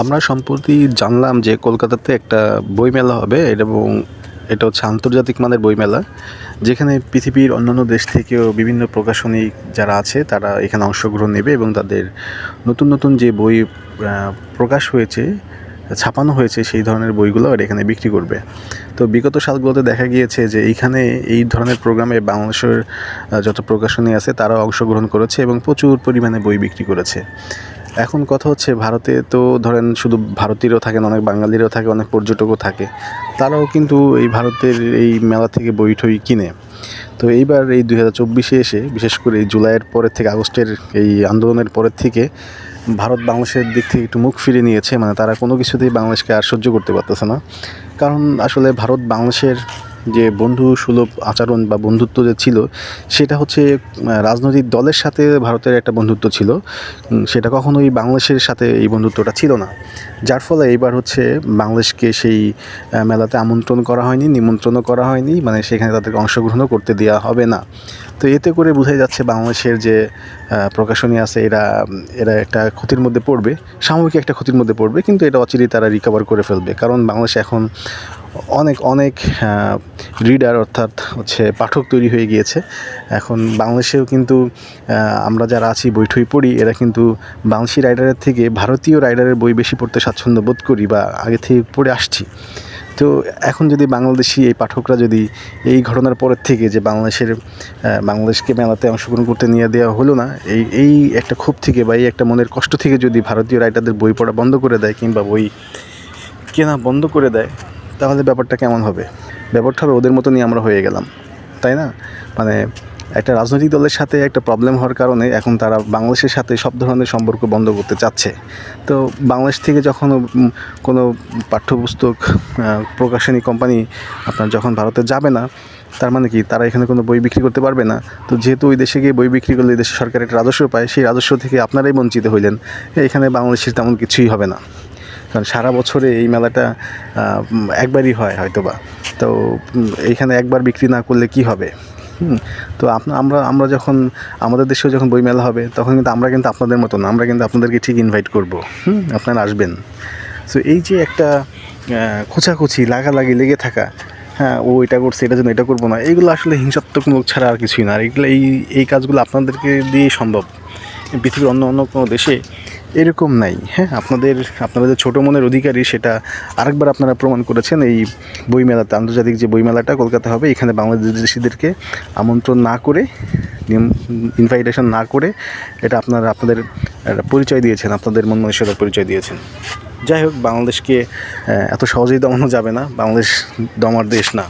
আমরা সম্প্রতি জানলাম যে কলকাতাতে একটা বইমেলা হবে এবং এটা হচ্ছে আন্তর্জাতিক মানের বইমেলা, যেখানে পৃথিবীর অন্যান্য দেশ থেকেও বিভিন্ন প্রকাশনী যারা আছে, তারা এখানে অংশগ্রহণ নেবে এবং তাদের নতুন নতুন যে বই প্রকাশ হয়েছে, ছাপানো হয়েছে সেই ধরনের বইগুলো আর এখানে বিক্রি করবে। তো বিগত সালগুলোতে দেখা গিয়েছে যে এইখানে এই ধরনের প্রোগ্রামে বাংলাদেশের যত প্রকাশনী আছে তারাও অংশগ্রহণ করেছে এবং প্রচুর পরিমাণে বই বিক্রি করেছে। এখন কথা হচ্ছে ভারতে তো ধরেন শুধু ভারতীয়রাও থাকেন, অনেক বাঙালিরাও থাকে, অনেক পর্যটকও থাকে। তারাও কিন্তু এই ভারতের এই মেলা থেকে বই টই কিনে। তো এইবার এই দুই হাজার চব্বিশে এসে, বিশেষ করে এই জুলাইয়ের পরের থেকে, আগস্টের এই আন্দোলনের পরের থেকে, ভারত বাংলাদেশের দিক থেকে একটু মুখ ফিরে নিয়েছে। মানে তারা কোনো কিছুতেই বাংলাদেশকে আর সহ্য করতে পারতেছে না। কারণ আসলে ভারত বাংলাদেশের যে বন্ধু সুলভ আচরণ বা বন্ধুত্ব যে ছিল, সেটা হচ্ছে রাজনৈতিক দলের সাথে ভারতের একটা বন্ধুত্ব ছিল। সেটা কখনোই বাংলাদেশের সাথে এই বন্ধুত্বটা ছিল না। যার ফলে এইবার হচ্ছে বাংলাদেশকে সেই মেলাতে আমন্ত্রণ করা হয়নি, নিমন্ত্রণও করা হয়নি মানে সেখানে তাদেরকে অংশগ্রহণও করতে দেওয়া হবে না। তো এতে করে বোঝাই যাচ্ছে বাংলাদেশের যে প্রকাশনী আছে, এরা এরা একটা ক্ষতির মধ্যে পড়বে সাময়িক একটা ক্ষতির মধ্যে পড়বে, কিন্তু এটা অচিরেই তারা রিকভার করে ফেলবে। কারণ বাংলাদেশ এখন অনেক অনেক রিডার অর্থাৎ হচ্ছে পাঠক তৈরি হয়ে গিয়েছে। এখন বাংলাদেশেও কিন্তু আমরা যারা আছি বইঠই পড়ি, এরা কিন্তু বাংলাদেশি রাইডারের থেকে ভারতীয় রাইডারের বই বেশি পড়তে স্বাচ্ছন্দ্য বোধ করি বা আগে থেকে পড়ে আসছি। তো এখন যদি বাংলাদেশি এই পাঠকরা যদি এই ঘটনার পরের থেকে যে বাংলাদেশের বাংলাদেশকে মেলাতে অংশগ্রহণ করতে নিয়ে দেওয়া হলো না, এই এই একটা ক্ষোভ থেকে বা এই একটা মনের কষ্ট থেকে যদি ভারতীয় রাইটারদের বই পড়া বন্ধ করে দেয় কিংবা বই কেনা বন্ধ করে দেয়, তাহলে ব্যাপারটা কেমন হবে? ব্যাপারটা হবে ওদের মতনই আমরা হয়ে গেলাম, তাই না? মানে একটা রাজনৈতিক দলের সাথে একটা প্রবলেম হওয়ার কারণে এখন তারা বাংলাদেশের সাথে সব ধরনের সম্পর্ক বন্ধ করতে চাচ্ছে। তো বাংলাদেশ থেকে যখন কোনো পাঠ্যপুস্তক প্রকাশনী কোম্পানি আপনার যখন ভারতে যাবে না তার মানে কি তারা এখানে কোনো বই বিক্রি করতে পারবে না? তো যেহেতু ওই দেশে গিয়ে বই বিক্রি করলে দেশের সরকার একটা রাজস্ব পায় সেই রাজস্ব থেকে আপনারাই বঞ্চিত হইলেন। এখানে বাংলাদেশের তেমন কিছুই হবে না। কারণ সারা বছরে এই মেলাটা একবারই হয় হয়তোবা। তো উম, এইখানে একবার বিক্রি না করলে কি হবে? হুম, তো আপনা আমরা আমরা যখন আমাদের দেশেও যখন বই মেলা হবে তখন কিন্তু আমরা কিন্তু আপনাদের মতন আমরা কিন্তু আপনাদেরকে ঠিক ইনভাইট করব। হুম আপনারা আসবেন। সো এই যে একটা খোঁচাখুচি লাগালাগি লেগে থাকা হ্যাঁ ও এটা করছে এটা জন্য এটা করব না এইগুলো আসলে হিংসাত্মকমূলক ছাড়া আর কিছুই না। আর এগুলো এই এই কাজগুলো আপনাদেরকে দিয়ে সম্ভব। পৃথিবীর অন্য অন্য কোনো দেশে এরকম নাই। হ্যাঁ আপনাদের, আপনারা যে ছোটো মনের অধিকারী, সেটা আরেকবার আপনারা প্রমাণ করেছেন এই বইমেলাতে, আন্তর্জাতিক যে বইমেলাটা কলকাতা হবে, এখানে বাংলাদেশিদেরকে আমন্ত্রণ না করে ইনভাইটেশন না করে, এটা আপনারা, আপনাদের পরিচয় দিয়েছেন, আপনাদের মন মানসিকতার পরিচয় দিয়েছেন। যাই হোক, বাংলাদেশকে এত সহজেই দমানো যাবে না, বাংলাদেশ দমার দেশ না।